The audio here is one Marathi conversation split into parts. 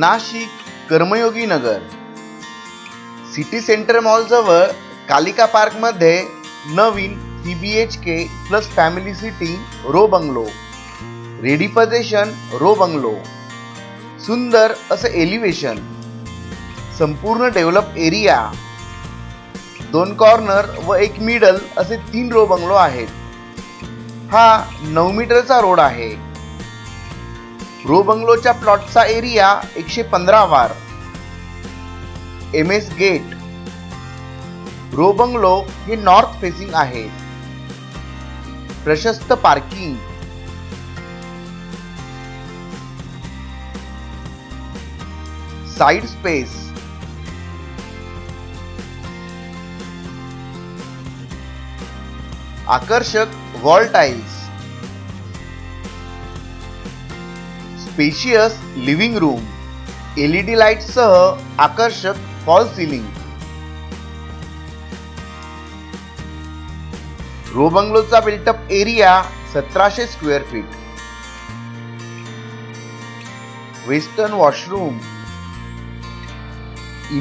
नाशिक कर्मयोगी नगर. सिटी सेंटर मॉलजवळ कालिका पार्कमध्ये नवीन C B H K plus family city row bungalow. Ready position row bungalow. सुंदर असं एलिव्हेशन संपूर्ण डेव्हलप एरिया दोन कॉर्नर व एक मिडल असे तीन रो बंगलो आहेत. हा नऊ मीटरचा रोड आहे. रो बंगलोच्या प्लॉटचा एरिया एकशे पंधरा वार. M S gate. Row bungalow हे नॉर्थ फेसिंग आहे. प्रशस्त पार्किंग. Side space. आकर्षक wall tiles. Spacious living room LED लाईटसह आकर्षक फॉल सिलिंग रो बंगलोचा बिल्टअप एरिया सतराशे square feet western washroom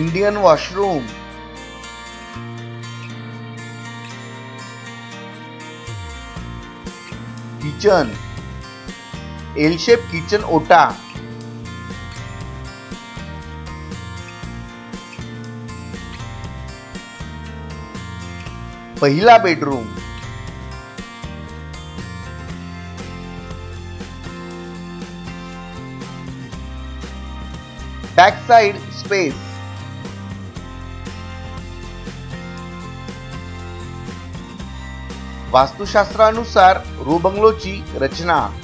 Indian washroom kitchen L shape kitchen ओटा. पहिला बेडरूम. Back side space. वास्तुशास्त्रानुसार रोबंगलोची रचना.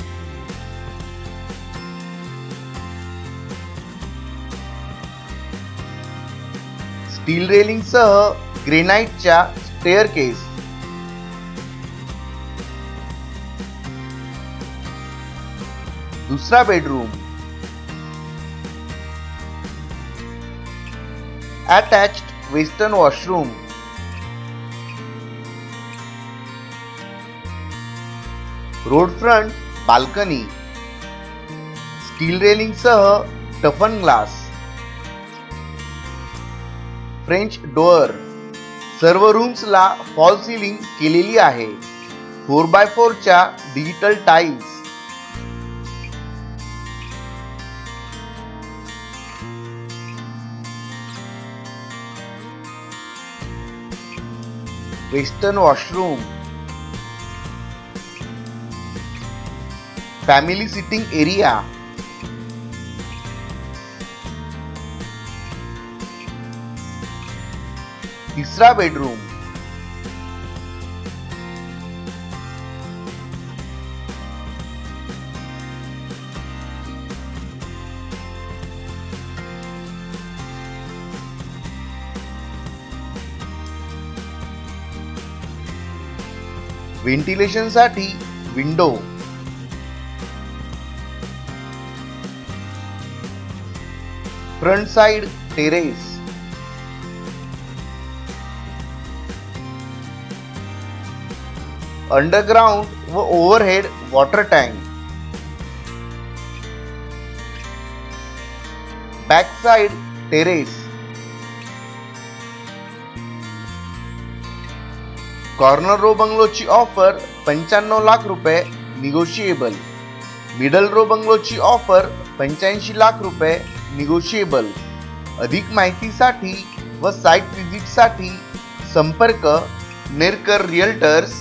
स्टील रेलिंगसह ग्रेनाइटच्या स्टेअरकेस दुसरा bedroom. Attached western washroom road front balcony steel रेलिंगसह टफन glass French door सर्व रूम्सला फॉल सिलिंग केलेली आहे. Four by फोरच्या digital tiles western washroom family sitting area तिसरा bedroom. व्हेंटिलेशनसाठी window front side terrace underground व overhead water tank backside terrace corner row बंगलोची offer पंच्याण्णव लाख रुपये निगोशिएबल मिडल रो बंगलोची ऑफर पंच्याऐंशी लाख रुपये निगोशिएबल अधिक माहितीसाठी व साईट व्हिजिटसाठी संपर्क Nerkar realtors